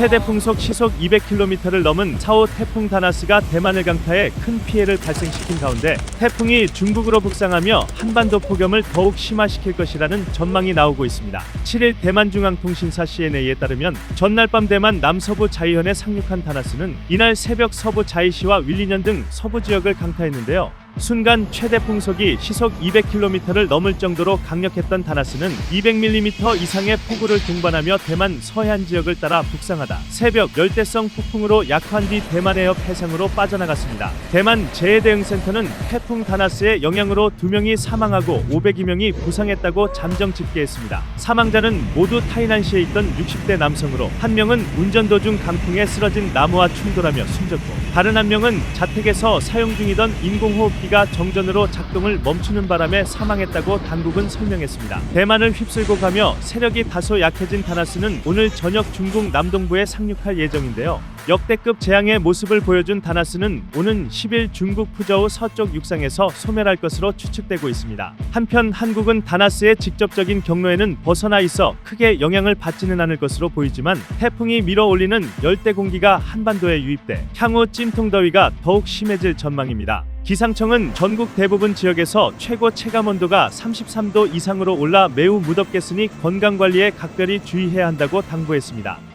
최대 풍속 시속 200km를 넘은 차오 태풍 다나스가 대만을 강타해 큰 피해를 발생시킨 가운데 태풍이 중국으로 북상하며 한반도 폭염을 더욱 심화시킬 것이라는 전망이 나오고 있습니다. 7일 대만중앙통신사 CNA에 따르면 전날 밤 대만 남서부 자이현에 상륙한 다나스는 이날 새벽 서부 자이시와 윌리년 등 서부 지역을 강타했는데요. 순간 최대 풍속이 시속 200km를 넘을 정도로 강력했던 다나스는 200mm 이상의 폭우를 동반하며 대만 서해안 지역을 따라 북상하다 새벽 열대성 폭풍으로 약화한 뒤 대만 해협 해상으로 빠져나갔습니다. 대만 재해대응센터는 태풍 다나스의 영향으로 2명이 사망하고 500여 명이 부상했다고 잠정 집계했습니다. 사망자는 모두 타이난시에 있던 60대 남성으로 한 명은 운전 도중 강풍에 쓰러진 나무와 충돌하며 숨졌고 다른 한 명은 자택에서 사용 중이던 인공호흡 기가 정전으로 작동을 멈추는 바람에 사망했다고 당국은 설명했습니다. 대만을 휩쓸고 가며 세력이 다소 약해진 다나스는 오늘 저녁 중국 남동부에 상륙할 예정인데요. 역대급 재앙의 모습을 보여준 다나스는 오는 10일 중국 푸저우 서쪽 육상에서 소멸할 것으로 추측되고 있습니다. 한편 한국은 다나스의 직접적인 경로에는 벗어나 있어 크게 영향을 받지는 않을 것으로 보이지만 태풍이 밀어올리는 열대 공기가 한반도에 유입돼 향후 찜통 더위가 더욱 심해질 전망입니다. 기상청은 전국 대부분 지역에서 최고 체감 온도가 33도 이상으로 올라 매우 무덥겠으니 건강 관리에 각별히 주의해야 한다고 당부했습니다.